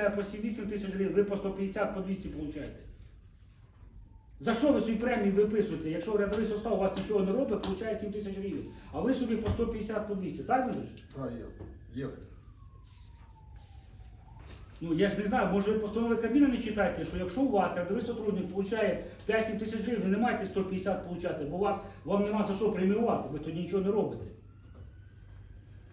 по 8 тисяч гривень, ви по 150, по 200 получаєте. За що ви свої премії виписуєте? Якщо рядовий состав у вас нічого не робить, получає 7 тисяч гривень. А ви собі по 150, по 200. Так, Дмитрич? Так, є. Є. Ну я ж не знаю, може ви постанови Кабміна не читаєте, що якщо у вас рядовий сотрудник получає 5-7 тисяч гривень, ви не маєте 150 получати, бо вас, вам нема за що преміювати, ви тоді нічого не робите.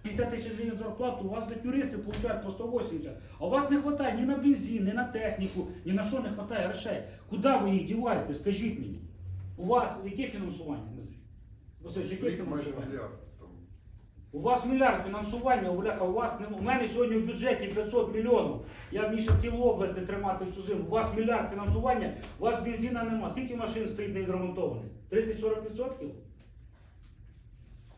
50 тисяч гривень зарплату, у вас блядь, юристи получають по 180, а у вас не вистачає ні на бензин, ні на техніку, ні на що не вистачає грошей. Куди ви їх діваєте, скажіть мені? У вас яке фінансування? Васильович, яке фінансування? У вас мільярд фінансування, Оляха, у вас не у мене сьогодні в бюджеті 500 мільйонів. Я міг ще цілу область не тримати всю зиму. У вас мільярд фінансування, у вас бензина нема. Скільки машин стоїть не відремонтованих? 30-40%?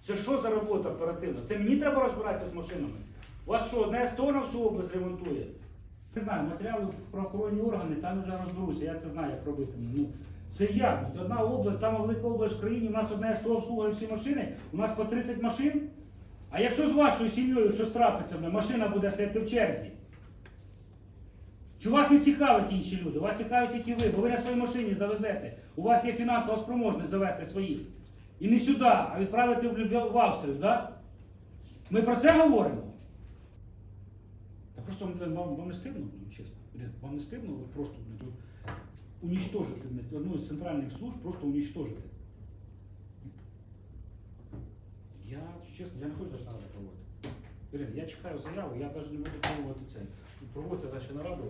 Це що за робота оперативна? Це мені треба розбиратися з машинами. У вас що, одне СТО на всю область ремонтує? Не знаю, матеріали в правоохоронні органи, там вже розберуся, я це знаю, як робити. Ну, це як? От Одна область, сама велика область в країні, у нас одне СТО обслуговує всі машини, у нас по 30 машин. А якщо з вашою сім'єю щось трапиться, машина буде стояти в черзі. Чи вас не цікавить інші люди? Вас цікавить тільки ви, бо ви на своїй машині завезете. У вас є фінансова спроможність завести своїх. І не сюди, а відправити в, Австрію, да? Ми про це говоримо? Та просто вам, вам не стидно, чесно. Блін, вам не стидно от просто блін, одну з центральних служб, просто унічтожити. Я, чесно, я не хочу зараз нараду проводити. Я чекаю заяву, я навіть не буду проводити це. Проводити вашу нараду.